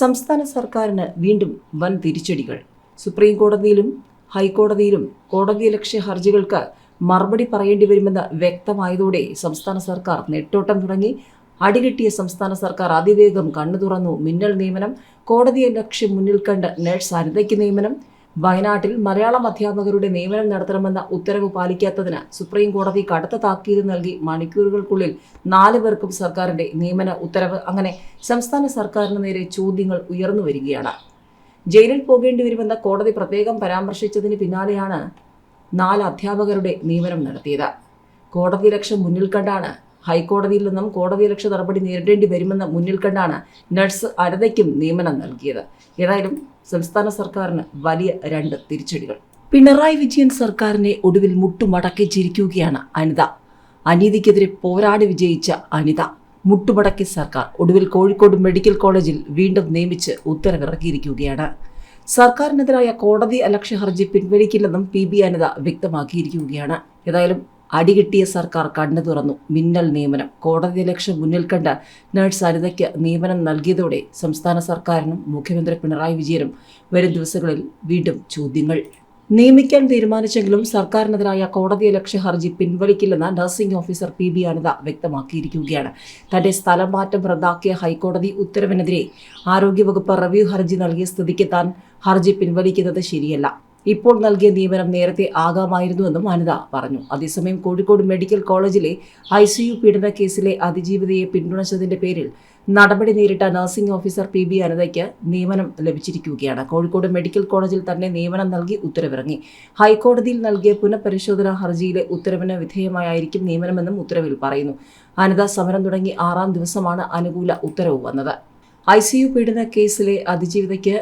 സംസ്ഥാന സർക്കാരിന് വീണ്ടും വൻ തിരിച്ചടികൾ. സുപ്രീം കോടതിയിലും ഹൈക്കോടതിയിലും കോടതിയലക്ഷ്യ ഹർജികൾക്ക് മറുപടി പറയേണ്ടി വരുമെന്ന് വ്യക്തമായതോടെ സംസ്ഥാന സർക്കാർ നെട്ടോട്ടം തുടങ്ങി. അടികിട്ടിയ സംസ്ഥാന സർക്കാർ അതിവേഗം കണ്ണു തുറന്നു. മിന്നൽ നിയമനം കോടതിയെ ലക്ഷ്യം മുന്നിൽ കണ്ട് നഴ്സ് അനിതയ്ക്ക് നിയമനം വയനാട്ടിൽ മലയാളം അധ്യാപകരുടെ നിയമനം നടത്തണമെന്ന ഉത്തരവ് പാലിക്കാത്തതിന് സുപ്രീം കോടതി കടുത്ത താക്കീത് നൽകി മണിക്കൂറുകൾക്കുള്ളിൽ നാല് പേർക്കും സർക്കാരിന്റെ നിയമന ഉത്തരവ്. അങ്ങനെ സംസ്ഥാന സർക്കാരിന് നേരെ ചോദ്യങ്ങൾ ഉയർന്നു വരികയാണ്. ജയിലിൽ പോകേണ്ടി വരുമെന്ന കോടതി പ്രത്യേകം പരാമർശിച്ചതിന് പിന്നാലെയാണ് നാല് അധ്യാപകരുടെ നിയമനം നടത്തിയത്. കോടതി ലക്ഷ്യം മുന്നിൽ കണ്ടാണ് ഹൈക്കോടതിയിൽ നിന്നും കോടതി ലക്ഷ്യ നടപടി നേരിടേണ്ടി വരുമെന്ന് മുന്നിൽ കണ്ടാണ് നഴ്സ് അരതയ്ക്കും നിയമനം നൽകിയത്. ഏതായാലും സംസ്ഥാന സർക്കാരിന് വലിയ രണ്ട് തിരിച്ചടികൾ. പിണറായി വിജയൻ സർക്കാരിനെ ഒടുവിൽ മുട്ടുമടക്കി ചിരിക്കുകയാണ് അനിത. അനീതിക്കെതിരെ പോരാടി വിജയിച്ച അനിത. മുട്ടുമടക്കി സർക്കാർ ഒടുവിൽ കോഴിക്കോട് മെഡിക്കൽ കോളേജിൽ വീണ്ടും നിയമിച്ച് ഉത്തരവിറക്കിയിരിക്കുകയാണ്. സർക്കാരിനെതിരായ കോടതി അലക്ഷ്യ ഹർജി പിൻവലിക്കില്ലെന്നും പി ബി അനിത വ്യക്തമാക്കിയിരിക്കുകയാണ്. ഏതായാലും അടികിട്ടിയ സർക്കാർ കണ്ണു തുറന്നു. മിന്നൽ നിയമനം. കോടതി ലക്ഷ്യം മുന്നിൽ കണ്ട് നഴ്സ് അനിതയ്ക്ക് നിയമനം നൽകിയതോടെ സംസ്ഥാന സർക്കാരിനും മുഖ്യമന്ത്രി പിണറായി വിജയനും വരും ദിവസങ്ങളിൽ വീണ്ടും ചോദ്യങ്ങൾ. നിയമിക്കാൻ തീരുമാനിച്ചെങ്കിലും സർക്കാരിനെതിരായ കോടതി ലക്ഷ്യ ഹർജി പിൻവലിക്കില്ലെന്ന് nursing officer P B Anitha വ്യക്തമാക്കിയിരിക്കുകയാണ്. തന്റെ സ്ഥലം മാറ്റം റദ്ദാക്കിയ ഹൈക്കോടതി ഉത്തരവിനെതിരെ ആരോഗ്യവകുപ്പ് റിവ്യൂ ഹർജി നൽകിയ സ്ഥിതിക്ക് താൻ ഹർജി പിൻവലിക്കുന്നത് ശരിയല്ല. ഇപ്പോൾ നൽകിയ നിയമനം നേരത്തെ ആകാമായിരുന്നുവെന്നും അനിത പറഞ്ഞു. അതേസമയം കോഴിക്കോട് മെഡിക്കൽ കോളേജിലെ ഐ സി യു പീഡന കേസിലെ അതിജീവിതയെ പിന്തുണച്ചതിന്റെ പേരിൽ നടപടി നേരിട്ട നഴ്സിംഗ് ഓഫീസർ പി ബി അനിതയ്ക്ക് നിയമനം ലഭിച്ചിരിക്കുകയാണ്. കോഴിക്കോട് മെഡിക്കൽ കോളേജിൽ തന്നെ നിയമനം നൽകി ഉത്തരവിറങ്ങി. ഹൈക്കോടതിയിൽ നൽകിയ പുനഃപരിശോധനാ ഹർജിയിലെ ഉത്തരവിന് വിധേയമായിരിക്കും നിയമനമെന്നും ഉത്തരവിൽ പറയുന്നു. അനിത സമരം തുടങ്ങി ആറാം ദിവസമാണ് അനുകൂല ഉത്തരവ് വന്നത്. ഐ സി യു പീഡന കേസിലെ അതിജീവിതയ്ക്ക്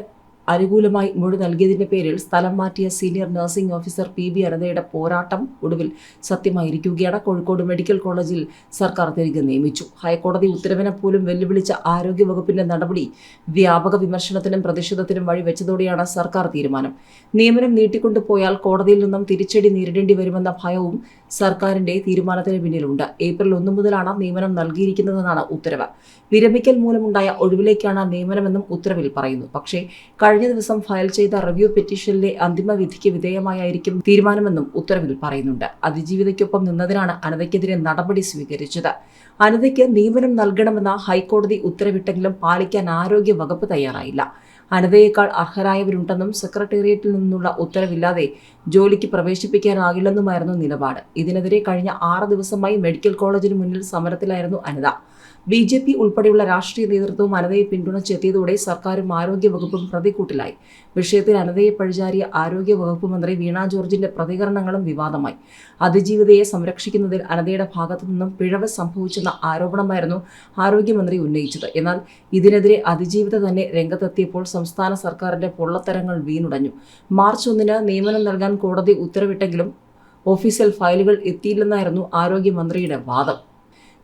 അനുകൂലമായി മൊഴി നൽകിയതിന്റെ പേരിൽ സ്ഥലം മാറ്റിയ senior nursing officer P B അനന്തയുടെ പോരാട്ടം ഒടുവിൽ സത്യമായിരിക്കുകയാണ്. കോഴിക്കോട് മെഡിക്കൽ കോളേജിൽ സർക്കാർ തിരികെ നിയമിച്ചു. ഹൈക്കോടതി ഉത്തരവിനെ പോലും വെല്ലുവിളിച്ച ആരോഗ്യവകുപ്പിന്റെ നടപടി വ്യാപക വിമർശനത്തിനും പ്രതിഷേധത്തിനും വഴിവെച്ചതോടെയാണ് സർക്കാർ തീരുമാനം. നിയമനം നീട്ടിക്കൊണ്ടുപോയാൽ കോടതിയിൽ നിന്നും തിരിച്ചടി നേരിടേണ്ടി വരുമെന്ന ഭയവും സർക്കാരിന്റെ തീരുമാനത്തിന് പിന്നിലുണ്ട്. ഏപ്രിൽ ഒന്ന് മുതലാണ് നിയമനം നൽകിയിരിക്കുന്നതെന്നാണ് ഉത്തരവ്. വിരമിക്കൽ മൂലമുണ്ടായ ഒഴിവിലേക്കാണ് നിയമനമെന്നും ഉത്തരവിൽ പറയുന്നു. പക്ഷേ കഴിഞ്ഞ ദിവസം ഫയൽ ചെയ്ത റിവ്യൂ പെറ്റീഷനിലെ അന്തിമ വിധിക്ക് വിധേയമായിരിക്കും തീരുമാനമെന്നും ഉത്തരവിൽ പറയുന്നുണ്ട്. അതിജീവിതയ്ക്കൊപ്പം നിന്നതിനാണ് അനതയ്ക്കെതിരെ നടപടി സ്വീകരിച്ചത്. അനതയ്ക്ക് നിയമനം നൽകണമെന്ന ഹൈക്കോടതി ഉത്തരവിട്ടെങ്കിലും പാലിക്കാൻ ആരോഗ്യ വകുപ്പ് തയ്യാറായില്ല. അനതയേക്കാൾ അർഹരായവരുണ്ടെന്നും സെക്രട്ടേറിയറ്റിൽ നിന്നുള്ള ഉത്തരവില്ലാതെ ജോലിക്ക് പ്രവേശിപ്പിക്കാനാകില്ലെന്നുമായിരുന്നു നിലപാട്. ഇതിനെതിരെ കഴിഞ്ഞ ആറ് ദിവസമായി മെഡിക്കൽ കോളേജിന് മുന്നിൽ സമരത്തിലായിരുന്നു അനിത. ബി ജെ പി ഉൾപ്പെടെയുള്ള രാഷ്ട്രീയ നേതൃത്വവും അനതയെ പിന്തുണച്ചെത്തിയതോടെ സർക്കാരും ആരോഗ്യവകുപ്പും പ്രതിക്കൂട്ടിലായി. വിഷയത്തിൽ അനതയെ പഴിചാരിയ ആരോഗ്യവകുപ്പ് മന്ത്രി വീണ ജോർജിന്റെ പ്രതികരണങ്ങളും വിവാദമായി. അതിജീവിതയെ സംരക്ഷിക്കുന്നതിൽ അനതയുടെ ഭാഗത്തു നിന്നും പിഴവ് സംഭവിച്ചെന്ന ആരോപണമായിരുന്നു ആരോഗ്യമന്ത്രി ഉന്നയിച്ചത്. എന്നാൽ ഇതിനെതിരെ അതിജീവിത തന്നെ രംഗത്തെത്തിയപ്പോൾ സംസ്ഥാന സർക്കാരിന്റെ പൊള്ളത്തരങ്ങൾ വീണുടഞ്ഞു. മാർച്ച് ഒന്നിന് നിയമനം നൽകാൻ കോടതി ഉത്തരവിട്ടെങ്കിലും ഓഫീസിൽ ഫയലുകൾ എത്തിയില്ലെന്നായിരുന്നു ആരോഗ്യമന്ത്രിയുടെ വാദം.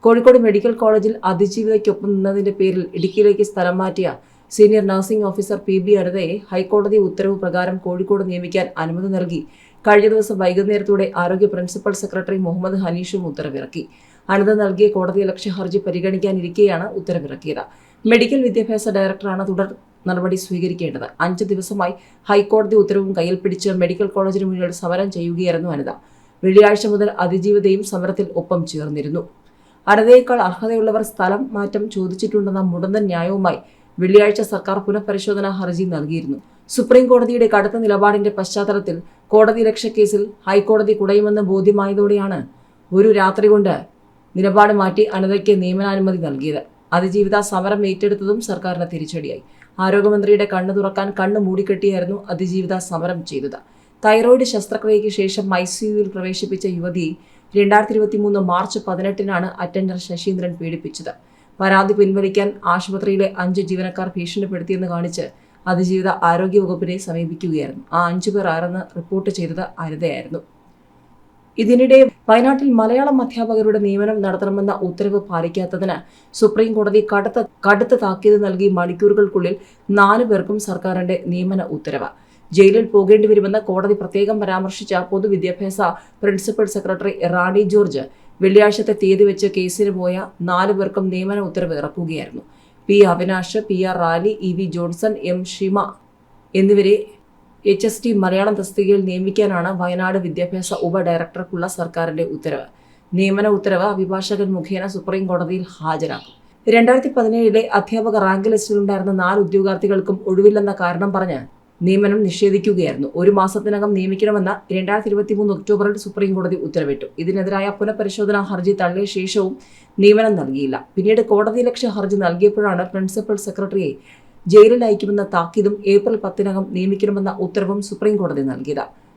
കോഴിക്കോട് മെഡിക്കൽ കോളേജിൽ അതിജീവിതയ്ക്കൊപ്പം നിന്നതിന്റെ പേരിൽ ഇടുക്കിയിലേക്ക് സ്ഥലം മാറ്റിയ senior nursing officer P B അനിതയെ ഹൈക്കോടതി ഉത്തരവ് പ്രകാരം കോഴിക്കോട് നിയമിക്കാൻ അനുമതി നൽകി. കഴിഞ്ഞ ദിവസം വൈകുന്നേരത്തോടെ ആരോഗ്യ പ്രിൻസിപ്പൽ സെക്രട്ടറി മുഹമ്മദ് ഹനീഷും ഉത്തരവിറക്കി. അനുമതി നൽകിയ കോടതി ലക്ഷ്യ ഹർജി പരിഗണിക്കാനിരിക്കെയാണ് ഉത്തരവിറക്കിയത്. മെഡിക്കൽ വിദ്യാഭ്യാസ ഡയറക്ടറാണ് തുടർ നടപടി സ്വീകരിക്കേണ്ടത്. അഞ്ച് ദിവസമായി ഹൈക്കോടതി ഉത്തരവും കയ്യിൽ പിടിച്ച് മെഡിക്കൽ കോളേജിന് മുന്നിൽ സമരം ചെയ്യുകയായിരുന്നു അനിത. വെള്ളിയാഴ്ച മുതൽ അതിജീവിതയും സമരത്തിൽ ഒപ്പം ചേർന്നിരുന്നു. അനതയേക്കാൾ അർഹതയുള്ളവർ സ്ഥലം മാറ്റം ചോദിച്ചിട്ടുണ്ടെന്ന മുടന്ത ന്യായവുമായി വെള്ളിയാഴ്ച സർക്കാർ പുനഃപരിശോധനാ ഹർജി നൽകിയിരുന്നു. സുപ്രീം കോടതിയുടെ കടുത്ത നിലപാടിന്റെ പശ്ചാത്തലത്തിൽ കോടതി രക്ഷക്കേസിൽ ഹൈക്കോടതി കുടയുമെന്ന് ബോധ്യമായതോടെയാണ് ഒരു രാത്രി കൊണ്ട് നിലപാട് മാറ്റി അനതയ്ക്ക് നിയമനാനുമതി നൽകിയത്. അതിജീവിത സമരം ഏറ്റെടുത്തതും സർക്കാരിന് തിരിച്ചടിയായി. ആരോഗ്യമന്ത്രിയുടെ കണ്ണു തുറക്കാൻ കണ്ണു മൂടിക്കെട്ടിയായിരുന്നു അതിജീവിത സമരം ചെയ്തത്. തൈറോയിഡ് ശസ്ത്രക്രിയയ്ക്ക് ശേഷം ഐസിയുവിൽ പ്രവേശിപ്പിച്ച യുവതി രണ്ടായിരത്തി ഇരുപത്തി മൂന്ന് മാർച്ച് പതിനെട്ടിനാണ് അറ്റൻഡർ ശശീന്ദ്രൻ പീഡിപ്പിച്ചത്. പരാതി പിൻവലിക്കാൻ ആശുപത്രിയിലെ അഞ്ച് ജീവനക്കാർ ഭീഷണിപ്പെടുത്തിയെന്ന് കാണിച്ച് അതിജീവിത ആരോഗ്യവകുപ്പിനെ സമീപിക്കുകയായിരുന്നു. ആ അഞ്ചു പേർ ആരെന്ന് റിപ്പോർട്ട് ചെയ്തത് അനിതയായിരുന്നു. ഇതിനിടെ വയനാട്ടിൽ മലയാളം അധ്യാപകരുടെ നിയമനം നടത്തണമെന്ന ഉത്തരവ് പാലിക്കാത്തതിന് സുപ്രീം കോടതി കടുത്ത കടുത്ത താക്കീത് നൽകി മണിക്കൂറുകൾക്കുള്ളിൽ നാലു പേർക്കും സർക്കാരിന്റെ നിയമന ഉത്തരവ്. ജയിലിൽ പോകേണ്ടി വരുമെന്ന് കോടതി പ്രത്യേകം പരാമർശിച്ച പൊതുവിദ്യാഭ്യാസ പ്രിൻസിപ്പൽ സെക്രട്ടറി റാണി ജോർജ്. വെള്ളിയാഴ്ചത്തെ തീയതി വെച്ച് കേസിന് പോയ നാലു പേർക്കും നിയമന ഉത്തരവ് ഇറക്കുകയായിരുന്നു. P Avinash P R Rali E V Johnson M Shima എന്നിവരെ എച്ച് എസ് ടി മലയാളം തസ്തികയിൽ നിയമിക്കാനാണ് വയനാട് വിദ്യാഭ്യാസ ഉപ ഡയറക്ടർക്കുള്ള സർക്കാരിന്റെ ഉത്തരവ്. നിയമന ഉത്തരവ് അഭിഭാഷകൻ മുഖേന സുപ്രീം കോടതിയിൽ ഹാജരാക്കും. രണ്ടായിരത്തി പതിനേഴിലെ അധ്യാപക റാങ്ക് ലിസ്റ്റിലുണ്ടായിരുന്ന നാല് ഉദ്യോഗാർത്ഥികൾക്കും ഒഴിവില്ലെന്ന കാരണം പറഞ്ഞ് നിയമനം നിഷേധിക്കുകയായിരുന്നു. ഒരു മാസത്തിനകം നിയമിക്കണമെന്ന രണ്ടായിരത്തി ഇരുപത്തി മൂന്ന് ഒക്ടോബറിൽ സുപ്രീം കോടതി ഉത്തരവിട്ടു. ഇതിനെതിരായ പുനഃപരിശോധനാ ഹർജി തള്ളിയ ശേഷവും നിയമനം നൽകിയില്ല. പിന്നീട് കോടതി ലക്ഷ്യ ഹർജി നൽകിയപ്പോഴാണ് പ്രിൻസിപ്പൽ സെക്രട്ടറിയെ ജയിലിൽ അയക്കുമെന്ന താക്കീതും ഏപ്രിൽ പത്തിനകം നിയമിക്കണമെന്ന ഉത്തരവും സുപ്രീം കോടതി നൽകിയത്.